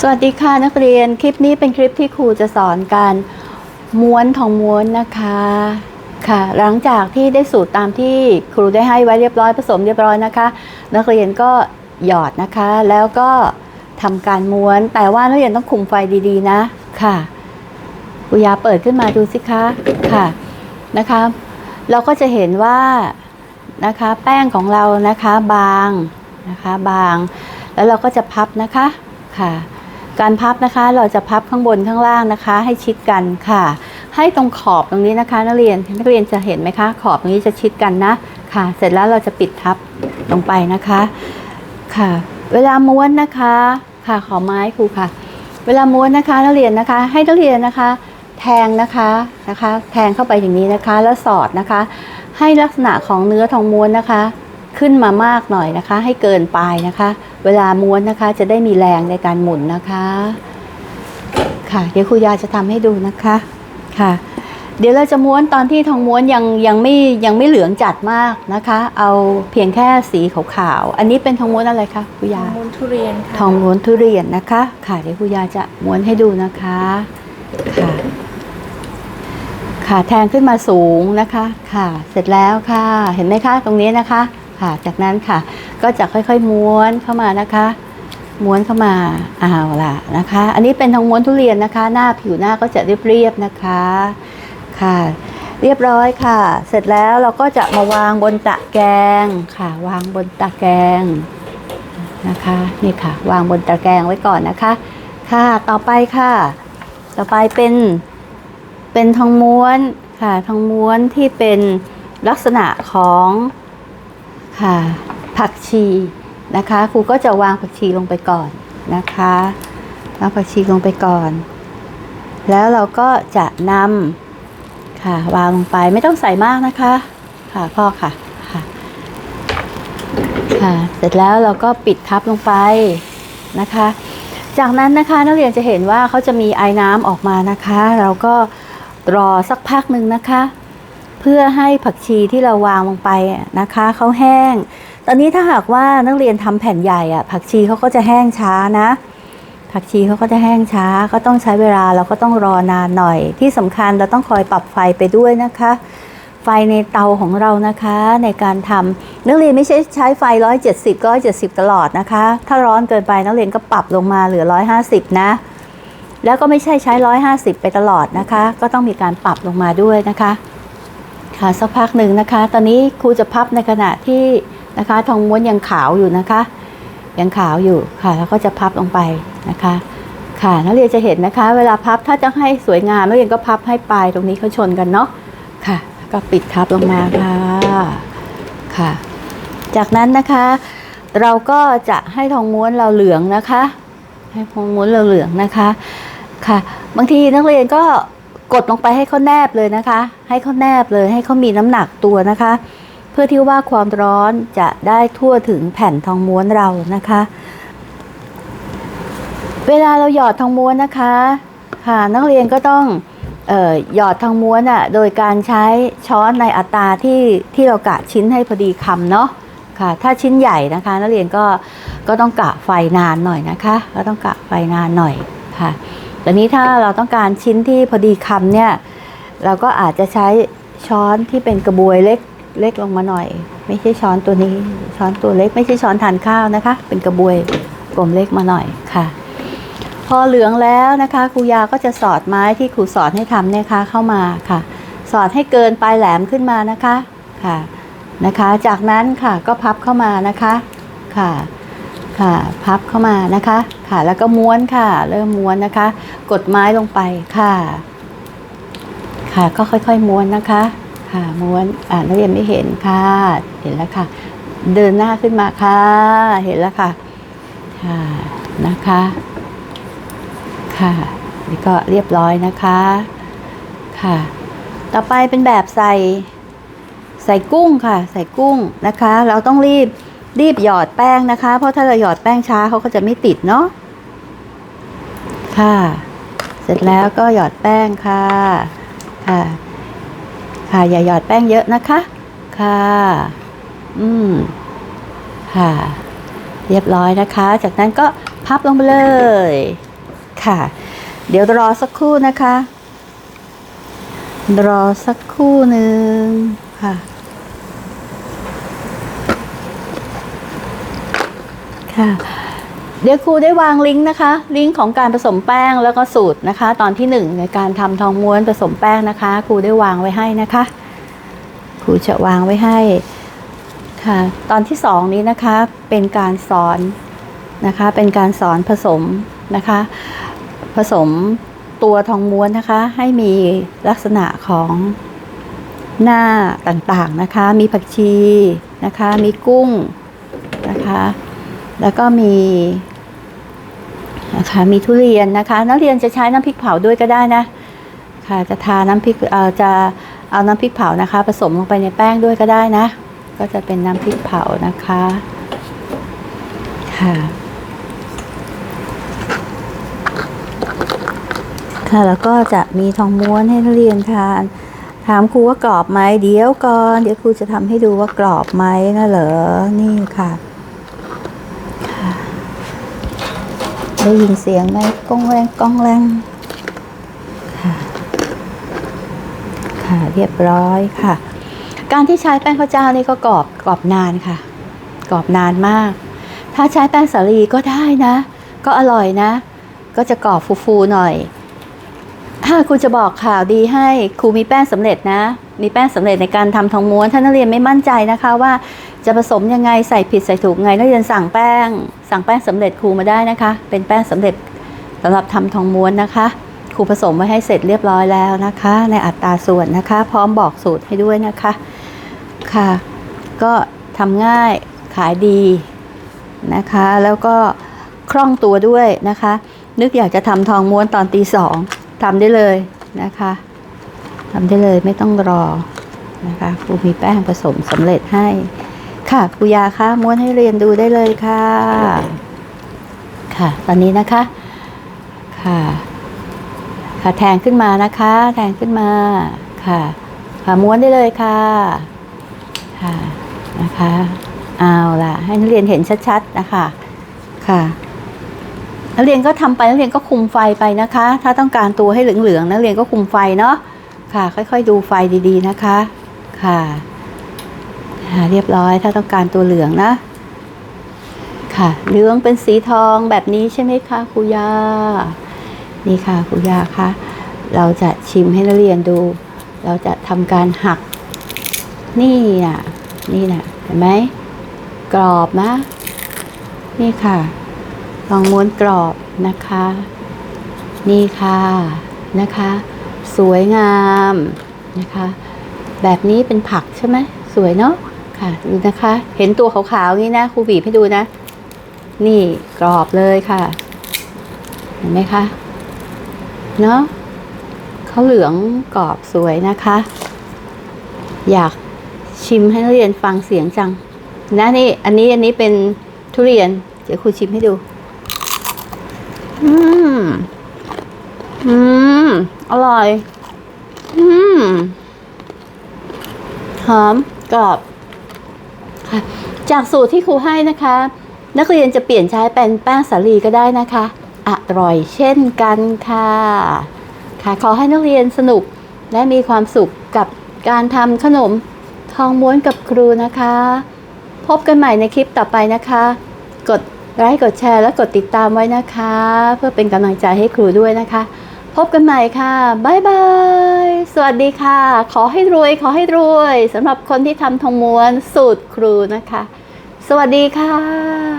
สวัสดีค่ะนักเรียน คลิปนี้เป็นคลิปที่ครูจะสอนการม้วนทองม้วนนะคะค่ะ หลังจากที่ได้สูตรตามที่ครูได้ให้ไว้เรียบร้อยผสมเรียบร้อยนะคะ นักเรียนก็หยอดนะคะ แล้วก็ทำการม้วน แต่ว่านักเรียนต้องคุมไฟดีๆนะค่ะครูยาเปิดขึ้นมาดูสิคะค่ะนะคะ เราก็จะเห็นว่านะคะแป้งของเรานะคะบางนะคะบาง แล้วเราก็จะพับนะคะค่ะ การพับนะคะเราจะพับข้างบนข้างล่างนะคะ ให้ชิดกันค่ะ ให้ตรงขอบตรงนี้นะคะนักเรียนนักเรียนจะเห็นไหมคะ ขอบตรงนี้จะชิดกันนะค่ะ เสร็จแล้วเราจะปิดทับลงไปนะคะค่ะ เวลาม้วนนะคะค่ะขอไม้ครูค่ะ เวลาม้วนนะคะนักเรียนนะคะ ให้นักเรียนนะคะ แทงนะคะนะคะ แทงเข้าไปอย่างนี้นะคะ แล้วสอดนะคะ ให้ลักษณะของเนื้อทองม้วนนะคะ ขึ้นมามากหน่อยนะคะ ให้เกินปลายนะคะ เวลาม้วนนะคะจะได้มีแรงในการหมุนนะคะ ค่ะ เดี๋ยวครูยาจะทำให้ดูนะคะค่ะ เดี๋ยวเราจะม้วนตอนที่ทองม้วนยังยังไม่ยังไม่เหลืองจัดมากนะคะ เอาเพียงแค่สีขาวๆอันนี้เป็นทองม้วนอะไรคะครูยามูลทุเรียนค่ะทองม้วนทุเรียนนะคะ ค่ะ เดี๋ยวครูยาจะม้วนให้ดูนะคะค่ะค่ะแทงขึ้นมาสูงนะคะ ค่ะ เสร็จแล้วค่ะ เห็นไหมคะ ตรงนี้นะคะ ค่ะ จากนั้นค่ะ ก็จะค่อยๆม้วนเข้ามานะคะ ม้วนเข้ามาอ้าวล่ะนะคะ อันนี้เป็นทองม้วนทุเรียนนะคะ หน้าผิวหน้าก็จะเรียบๆนะคะค่ะ เรียบร้อยค่ะ เสร็จแล้วเราก็จะมาวางบนตะแกรงค่ะ วางบนตะแกรงนะคะนี่ค่ะ วางบนตะแกรงไว้ก่อนนะคะ ค่ะต่อไปค่ะ ต่อไปเป็นเป็นทองม้วนค่ะทองม้วนที่เป็นลักษณะของ ค่ะผักชีนะคะครูก็จะวางผักชีลงไปก่อนนะคะวางผักชีลงไปก่อน แล้วเราก็จะนำค่ะวางลงไปไม่ต้องใส่มากนะคะค่ะพ่อค่ะค่ะค่ะ เสร็จแล้วเราก็ปิดทับลงไปนะคะ จากนั้นนะคะนักเรียนจะเห็นว่าเขาจะมีไอ้น้ำออกมานะคะ เราก็รอสักพักหนึ่งนะคะ เพื่อให้ผักชีที่เราวางลงไปนะคะเขาแห้ง ตอนนี้ถ้าหากว่านักเรียนทำแผ่นใหญ่อะผักชีเขาก็จะแห้งช้านะ ผักชีเขาก็จะแห้งช้า ก็ต้องใช้เวลาเราก็ต้องรอนานหน่อย ที่สำคัญเราต้องคอยปรับไฟไปด้วยนะคะ ไฟในเตาของเรานะคะในการทำนักเรียนไม่ใช่ใช้ไฟ 170ก็170 ตลอดนะคะ ถ้าร้อนเกินไปนักเรียนก็ปรับลงมาเหลือ 150 นะแล้วก็ไม่ใช่ใช้ 150 ไปตลอดนะคะ ก็ต้องมีการปรับลงมาด้วยนะคะ ค่ะสักพักหนึ่งนะคะ ตอนนี้ครูจะพับในขณะที่นะคะทองม้วนยังขาวอยู่นะคะ ยังขาวอยู่ค่ะ แล้วก็จะพับลงไปนะคะ ค่ะนักเรียนจะเห็นนะคะ เวลาพับถ้าจะให้สวยงามนักเรียนก็พับให้ปลายตรงนี้เขาชนกันเนาะค่ะ ก็ปิดทับลงมาค่ะค่ะ จากนั้นนะคะ เราก็จะให้ทองม้วนเราเหลืองนะคะ ให้ทองม้วนเราเหลืองนะคะค่ะ บางทีนักเรียนก็ กดลงไปให้เขาแนบเลยนะคะ ให้เขาแนบเลยให้เขามีน้ำหนักตัวนะคะ เพื่อที่ว่าความร้อนจะได้ทั่วถึงแผ่นทองม้วนเรานะคะ เวลาเราหยอดทองม้วนนะคะ ค่ะนักเรียนก็ต้องออหยอดทองม้วนอะโดยการใช้ช้อนในอัตราที่ที่เรากะชิ้นให้พอดีคำเนาะค่ะ ถ้าชิ้นใหญ่นะคะ นักเรียนก็ก็ต้องกะไฟนานหน่อยนะคะ ก็ต้องกะไฟนานหน่อยค่ะ แต่นี้ถ้าเราต้องการชิ้นที่พอดีคำเนี่ย เราก็อาจจะใช้ช้อนที่เป็นกระบวยเล็กเล็กลงมาหน่อย ไม่ใช่ช้อนตัวนี้ ช้อนตัวเล็ก ไม่ใช่ช้อนทานข้าวนะคะ เป็นกระบวยกลมเล็กมาหน่อยค่ะ พอเหลืองแล้วนะคะครูยาก็จะสอดไม้ที่ครูสอนให้ทำเนี่ยค่ะเข้ามาค่ะ สอดให้เกินปลายแหลมขึ้นมานะคะค่ะนะคะ จากนั้นค่ะก็พับเข้ามานะคะค่ะ ค่ะ พับเข้ามานะคะ ค่ะ แล้วก็ม้วนค่ะ เริ่มม้วนนะคะ กดไม้ลงไปค่ะ ค่ะก็ค่อยๆม้วนนะคะ ค่ะม้วนอ่านักเรียนไม่เห็นค่ะ เห็นแล้วค่ะ เดินหน้าขึ้นมาค่ะ เห็นแล้วค่ะ ค่ะนะคะ ค่ะนี่ก็เรียบร้อยนะคะ ค่ะ ต่อไปเป็นแบบใส่ใส่กุ้งค่ะ ใส่กุ้งนะคะ เราต้องรีบ รีบหยอดแป้งนะคะ เพราะถ้าเราหยอดแป้งช้าเขาก็จะไม่ติดเนาะค่ะ เสร็จแล้วก็หยอดแป้งค่ะ ค่ะ ค่ะอย่าหยอดแป้งเยอะนะคะ ค่ะ อืม ค่ะ เรียบร้อยนะคะ จากนั้นก็พับลงไปเลย ค่ะ เดี๋ยวรอสักครู่นะคะ รอสักครู่หนึ่งค่ะ ค่ะเดี๋ยวครูได้วางลิงก์นะคะ ลิงก์ของการผสมแป้งแล้วก็สูตรนะคะ ตอนที่หนึ่งในการทำทองม้วนผสมแป้งนะคะ ครูได้วางไว้ให้นะคะ ครูจะวางไว้ให้ค่ะ ตอนที่สองนี้นะคะเป็นการสอนนะคะ เป็นการสอนผสมนะคะ ผสมตัวทองม้วนนะคะ ให้มีลักษณะของหน้าต่างๆนะคะ มีผักชีนะคะ มีกุ้งนะคะ แล้วก็มีนะคะมีทุเรียนนะคะ นักเรียนจะใช้น้ำพริกเผาด้วยก็ได้นะค่ะจะทาน้ำพริกเอ่อจะเอาน้ำพริกเผานะคะ ผสมลงไปในแป้งด้วยก็ได้นะ ก็จะเป็นน้ำพริกเผานะคะค่ะค่ะแล้วก็จะมีทองม้วนให้นักเรียนทาน ถามครูว่ากรอบไหมเดี๋ยวก่อน เดี๋ยวครูจะทำให้ดูว่ากรอบไหมนะเหรอนี่ค่ะค่ะ ได้ยินเสียงไหมก้องแรงก้องแรงค่ะ ค่ะเรียบร้อยค่ะ การที่ใช้แป้งข้าวเจ้านี่ก็กรอบกรอบนานค่ะ กรอบนานมาก ถ้าใช้แป้งสาลีก็ได้นะ ก็อร่อยนะ ก็จะกรอบฟูๆหน่อย ถ้าครูจะบอกข่าวดีให้ครูมีแป้งสำเร็จนะ มีแป้งสำเร็จในการทำทองม้วน ถ้านักเรียนไม่มั่นใจนะคะว่า จะผสมยังไงใส่ผิดใส่ถูกไงนักเรียนสั่งแป้ง สั่งแป้งสำเร็จครูมาได้นะคะ เป็นแป้งสำเร็จสำหรับทำทองม้วนนะคะครูผสมไว้ให้เสร็จเรียบร้อยแล้วนะคะ ในอัตราส่วนนะคะ พร้อมบอกสูตรให้ด้วยนะคะค่ะ ก็ทำง่ายขายดีนะคะ แล้วก็คล่องตัวด้วยนะคะ นึกอยากจะทำทองม้วนตอนตีสองทำได้เลยนะคะทำได้เลยไม่ต้องรอนะคะครูมีแป้งผสมสำเร็จให้ ค่ะครูยาคะม้วนให้เรียนดูได้เลยค่ะ ค่ะ ตอนนี้นะคะ ค่ะ ค่ะแทงขึ้นมานะคะ แทงขึ้นมาค่ะ ค่ะม้วนได้เลยค่ะ ค่ะนะคะเอาล่ะ ให้นักเรียนเห็นชัดๆนะคะค่ะนักเรียนก็ทำไปนักเรียนก็คุมไฟไปนะคะ ถ้าต้องการตัวให้เหลืองๆนักเรียนก็คุมไฟเนาะค่ะ ค่อยๆ ดูไฟดีๆนะคะ ค่ะ เรียบร้อยถ้าต้องการตัวเหลืองนะ ค่ะเหลืองเป็นสีทองแบบนี้ใช่ไหมคะครูยานี่ค่ะครูยาคะเราจะชิมให้นักเรียนดู เราจะทำการหัก นี่น่ะ นี่น่ะ เห็นไหมกรอบนะ นี่ค่ะลองม้วนกรอบนะคะ นี่ค่ะนะคะ สวยงามนะคะ แบบนี้เป็นผักใช่ไหมสวยเนาะ ค่ะดูนะคะ เห็นตัวขาวๆนี่นะครูบีบให้ดูนะ นี่กรอบเลยค่ะ เห็นไหมคะเนาะเขาเหลืองกรอบสวยนะคะ อยากชิมให้นักเรียนฟังเสียงจัง นะนี่ อันนี้อันนี้เป็นทุเรียน เดี๋ยวครูชิมให้ดู อืม อืม อร่อย อืม หอมกรอบ จากสูตรที่ครูให้นะคะ นักเรียนจะเปลี่ยนใช้เป็นแป้งสาลีก็ได้นะคะ อร่อยเช่นกันค่ะค่ะ ขอให้นักเรียนสนุกและมีความสุขกับการทำขนมทองม้วนกับครูนะคะ พบกันใหม่ในคลิปต่อไปนะคะ กดไลค์กดแชร์และกดติดตามไว้นะคะ เพื่อเป็นกำลังใจให้ครูด้วยนะคะ พบกันใหม่ค่ะบ๊ายบาย สวัสดีค่ะ ขอให้รวย ขอให้รวยสำหรับคนที่ทำทองม้วนสูตรครูนะคะ สวัสดีค่ะ